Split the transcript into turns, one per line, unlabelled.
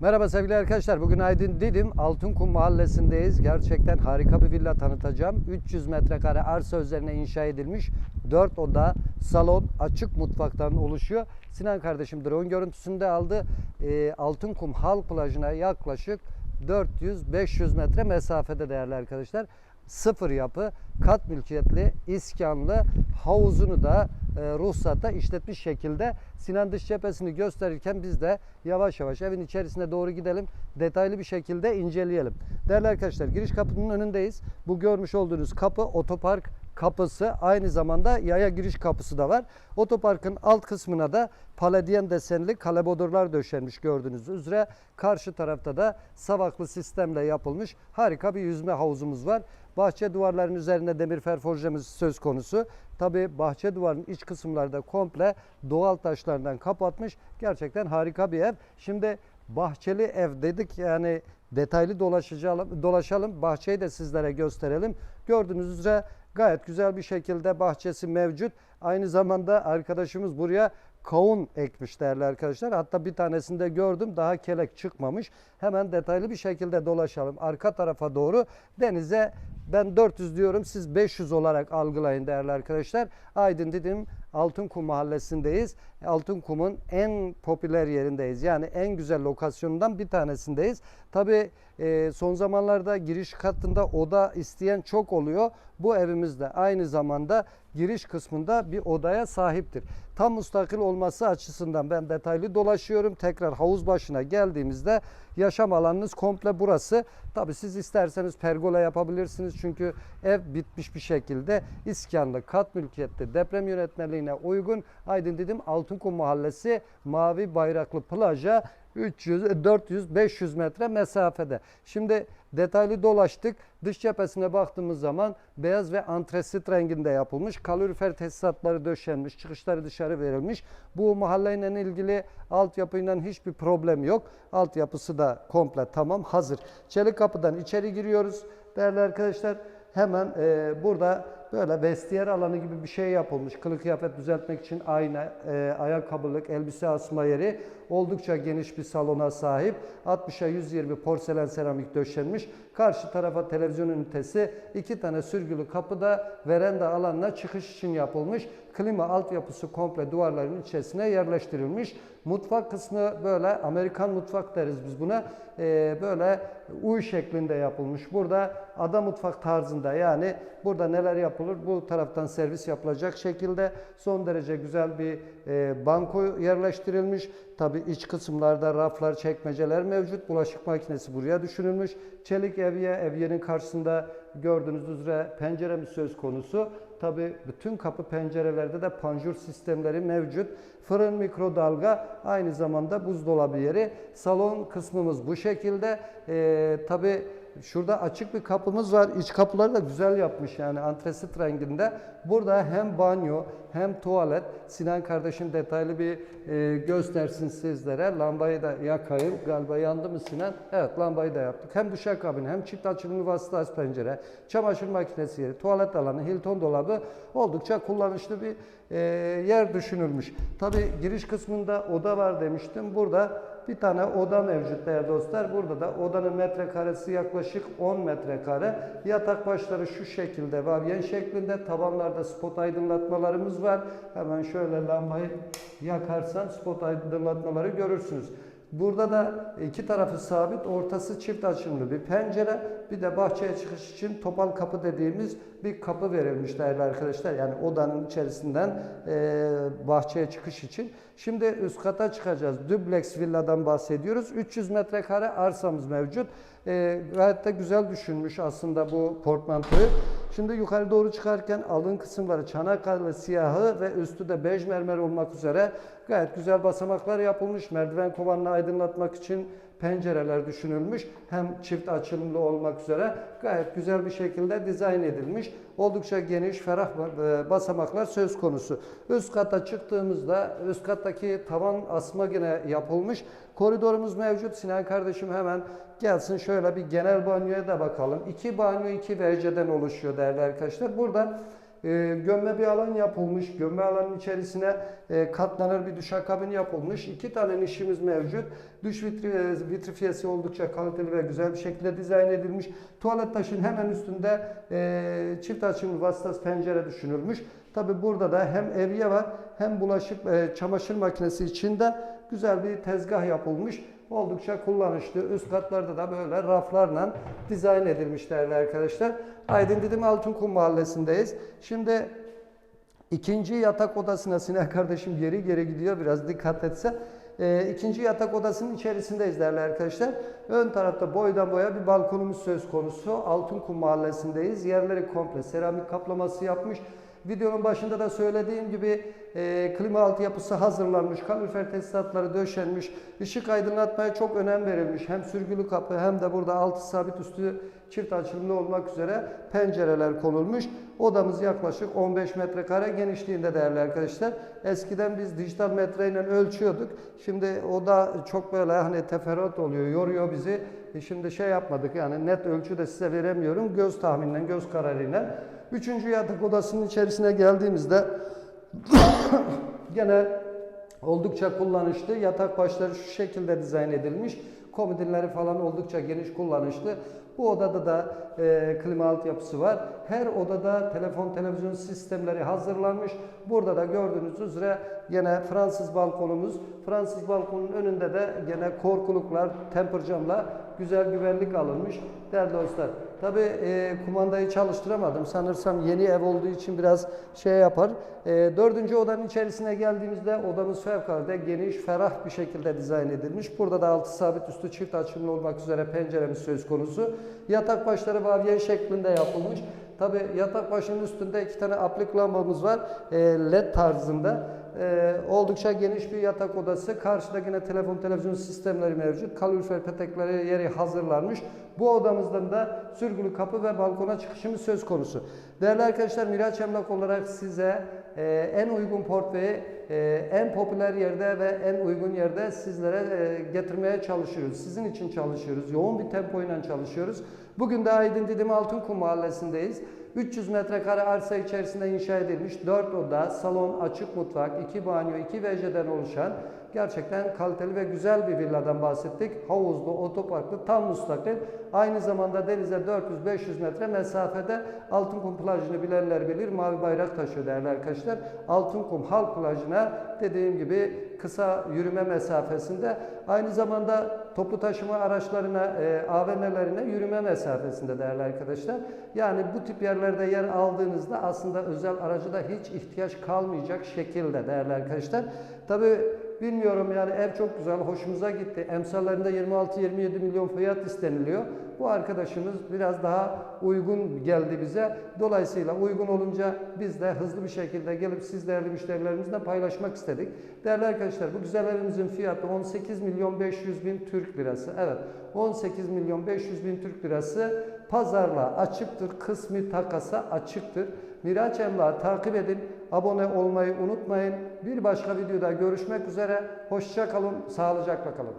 Merhaba sevgili arkadaşlar. Bugün Aydın Didim Altınkum Mahallesi'ndeyiz. Gerçekten harika bir villa tanıtacağım. 300 metrekare arsa üzerine inşa edilmiş 4 oda, salon, açık mutfaktan oluşuyor. Sinan kardeşim drone görüntüsünde aldı. Ee, Altınkum Halk Plajı'na yaklaşık 400-500 metre mesafede değerli arkadaşlar. Sıfır yapı, kat mülkiyetli, iskanlı, havuzunu da e, ruhsata işletmiş şekilde Sinan dış cephesini gösterirken biz de yavaş yavaş evin içerisine doğru gidelim. Detaylı bir şekilde inceleyelim. Değerli arkadaşlar giriş kapının önündeyiz. Bu görmüş olduğunuz kapı otopark kapısı aynı zamanda yaya giriş kapısı da var. Otoparkın alt kısmına da paladyen desenli kalebodurlar döşenmiş gördüğünüz üzere. Karşı tarafta da savaklı sistemle yapılmış harika bir yüzme havuzumuz var. Bahçe duvarlarının üzerinde demir ferforjemiz söz konusu. Tabi bahçe duvarının iç kısımlarda komple doğal taşlardan kapatmış. Gerçekten harika bir ev. Şimdi bahçeli ev dedik yani detaylı dolaşacağım, dolaşalım. Bahçeyi de sizlere gösterelim. Gördüğünüz üzere gayet güzel bir şekilde bahçesi mevcut. Aynı zamanda arkadaşımız buraya kavun ekmiş değerli arkadaşlar. Hatta bir tanesinde gördüm daha kelek çıkmamış. Hemen detaylı bir şekilde dolaşalım. Arka tarafa doğru denize ben 400 diyorum siz 500 olarak algılayın değerli arkadaşlar. Aydın dedim Altınkum mahallesindeyiz. Altınkum'un en popüler yerindeyiz. Yani en güzel lokasyonundan bir tanesindeyiz. Tabi son zamanlarda giriş katında oda isteyen çok oluyor. Bu evimiz de aynı zamanda giriş kısmında bir odaya sahiptir. Tam müstakil olması açısından ben detaylı dolaşıyorum. Tekrar havuz başına geldiğimizde yaşam alanınız komple burası. Tabi siz isterseniz pergola yapabilirsiniz. Çünkü ev bitmiş bir şekilde iskanlı, kat mülkiyetli, deprem yönetmeliğine uygun Aydın dedim Altınkum Mahallesi Mavi Bayraklı plaja 300, 400, 500 metre mesafede. Şimdi detaylı dolaştık. Dış cephesine baktığımız zaman beyaz ve antresit renginde yapılmış. Kalorifer tesisatları döşenmiş, çıkışları dışarı verilmiş. Bu mahalleyle ilgili altyapıyla hiçbir problem yok. Altyapısı da komple tamam, hazır. Çelik kapıdan içeri giriyoruz. Değerli arkadaşlar hemen e, burada böyle vestiyer alanı gibi bir şey yapılmış. Kılık kıyafet düzeltmek için ayna, e, ayakkabılık, elbise asma yeri oldukça geniş bir salona sahip. 60'a 120 porselen seramik döşenmiş. Karşı tarafa televizyon ünitesi, iki tane sürgülü kapı da veranda alanına çıkış için yapılmış. Klima altyapısı komple duvarların içerisine yerleştirilmiş. Mutfak kısmı böyle Amerikan mutfak deriz biz buna. Ee, böyle U şeklinde yapılmış. Burada ada mutfak tarzında yani burada neler yapılır? Bu taraftan servis yapılacak şekilde son derece güzel bir e, banko yerleştirilmiş. Tabi iç kısımlarda raflar, çekmeceler mevcut. Bulaşık makinesi buraya düşünülmüş. Çelik evye, evyenin karşısında gördüğünüz üzere penceremiz söz konusu. Tabi bütün kapı pencerelerde de panjur sistemleri mevcut. Fırın, mikrodalga, aynı zamanda buzdolabı yeri. Salon kısmımız bu şekilde. Ee, Tabi şurada açık bir kapımız var. İç kapıları da güzel yapmış yani antresit renginde. Burada hem banyo hem tuvalet. Sinan kardeşim detaylı bir e, göstersin sizlere. Lambayı da yakayım. Galiba yandı mı Sinan? Evet lambayı da yaptık. Hem duşakabin hem çift açılımlı vasıta az pencere, çamaşır makinesi yeri, tuvalet alanı, Hilton dolabı oldukça kullanışlı bir e, yer düşünülmüş. Tabi giriş kısmında oda var demiştim. Burada bir tane oda mevcut değerli dostlar. Burada da odanın metrekaresi yaklaşık 10 metrekare. Yatak başları şu şekilde vavyen şeklinde. Tabanlarda spot aydınlatmalarımız var. Hemen şöyle lambayı yakarsan spot aydınlatmaları görürsünüz. Burada da iki tarafı sabit, ortası çift açımlı bir pencere. Bir de bahçeye çıkış için topal kapı dediğimiz bir kapı verilmiş değerli arkadaşlar. Yani odanın içerisinden e, bahçeye çıkış için. Şimdi üst kata çıkacağız. Duplex villadan bahsediyoruz. 300 metrekare arsamız mevcut. E, gayet de güzel düşünmüş aslında bu portmantoyu. Şimdi yukarı doğru çıkarken alın kısımları Çanakkale siyahı ve üstü de bej mermer olmak üzere gayet güzel basamaklar yapılmış. Merdiven kovanını aydınlatmak için pencereler düşünülmüş. Hem çift açılımlı olmak üzere gayet güzel bir şekilde dizayn edilmiş. Oldukça geniş, ferah e, basamaklar söz konusu. Üst kata çıktığımızda üst kattaki tavan asma yine yapılmış. Koridorumuz mevcut. Sinan kardeşim hemen gelsin şöyle bir genel banyoya da bakalım. İki banyo, iki WC'den oluşuyor değerli arkadaşlar. Burada e, gömme bir alan yapılmış. Gömme alanın içerisine e, katlanır bir duşakabin yapılmış. İki tane nişimiz mevcut. Duş vitri, e, vitrifiyesi oldukça kaliteli ve güzel bir şekilde dizayn edilmiş. Tuvalet taşın hemen üstünde e, çift açımlı vasıtası pencere düşünülmüş. Tabi burada da hem evye var hem bulaşık e, çamaşır makinesi içinde güzel bir tezgah yapılmış. Oldukça kullanışlı. Üst katlarda da böyle raflarla dizayn edilmiş değerli arkadaşlar. Aydın Didim Altınkum mahallesindeyiz. Şimdi ikinci yatak odasına Sinan kardeşim geri geri gidiyor biraz dikkat etse. Ee, ikinci yatak odasının içerisindeyiz değerli arkadaşlar. Ön tarafta boydan boya bir balkonumuz söz konusu. Altınkum mahallesindeyiz. Yerleri komple seramik kaplaması yapmış. Videonun başında da söylediğim gibi e, klima altyapısı hazırlanmış, kalorifer tesisatları döşenmiş, ışık aydınlatmaya çok önem verilmiş. Hem sürgülü kapı hem de burada altı sabit üstü çift açılımlı olmak üzere pencereler konulmuş. Odamız yaklaşık 15 metrekare genişliğinde değerli arkadaşlar. Eskiden biz dijital metreyle ölçüyorduk. Şimdi o da çok böyle hani teferruat oluyor, yoruyor bizi. E şimdi şey yapmadık yani net ölçü de size veremiyorum. Göz tahmininden, göz kararıyla. Üçüncü yatak odasının içerisine geldiğimizde gene oldukça kullanışlı. Yatak başları şu şekilde dizayn edilmiş. Komodinleri falan oldukça geniş kullanışlı. Bu odada da e, klima altyapısı var. Her odada telefon televizyon sistemleri hazırlanmış. Burada da gördüğünüz üzere yine Fransız balkonumuz. Fransız balkonun önünde de gene korkuluklar, temper camla güzel güvenlik alınmış. Değerli dostlar, tabi e, kumandayı çalıştıramadım. Sanırsam yeni ev olduğu için biraz şey yapar. E, dördüncü odanın içerisine geldiğimizde odamız fevkalade geniş, ferah bir şekilde dizayn edilmiş. Burada da altı sabit üstü çift açımlı olmak üzere penceremiz söz konusu. Yatak başları vavyen şeklinde yapılmış. Tabi yatak başının üstünde iki tane aplik lambamız var. E, LED tarzında. E, oldukça geniş bir yatak odası. Karşıda yine telefon televizyon sistemleri mevcut. Kalorifer petekleri yeri hazırlanmış. Bu odamızdan da sürgülü kapı ve balkona çıkışımız söz konusu. Değerli arkadaşlar Miraç Emlak olarak size e, en uygun portföyü e, en popüler yerde ve en uygun yerde sizlere e, getirmeye çalışıyoruz. Sizin için çalışıyoruz. Yoğun bir tempoyla çalışıyoruz. Bugün de Aydın Didim Altınkum mahallesindeyiz. 300 metrekare arsa içerisinde inşa edilmiş 4 oda, salon, açık mutfak, 2 banyo, 2 WC'den oluşan gerçekten kaliteli ve güzel bir villadan bahsettik. Havuzlu, otoparklı, tam müstakil. Aynı zamanda denize 400-500 metre mesafede Altınkum plajını bilenler bilir. Mavi bayrak taşıyor değerli arkadaşlar. Altınkum halk plajına dediğim gibi kısa yürüme mesafesinde. Aynı zamanda toplu taşıma araçlarına, e, AVM'lerine yürüme mesafesinde değerli arkadaşlar. Yani bu tip yerlerde yer aldığınızda aslında özel aracı da hiç ihtiyaç kalmayacak şekilde değerli arkadaşlar. Tabii bilmiyorum yani ev çok güzel, hoşumuza gitti. Emsallerinde 26-27 milyon fiyat isteniliyor. Bu arkadaşımız biraz daha uygun geldi bize. Dolayısıyla uygun olunca biz de hızlı bir şekilde gelip siz değerli müşterilerimizle paylaşmak istedik. Değerli arkadaşlar bu güzel evimizin fiyatı 18 milyon 500 bin Türk lirası. Evet 18 milyon 500 bin Türk lirası pazarla açıktır. Kısmi takasa açıktır. Miraç Emlak'ı takip edin. Abone olmayı unutmayın. Bir başka videoda görüşmek üzere. Hoşça kalın, sağlıcakla kalın.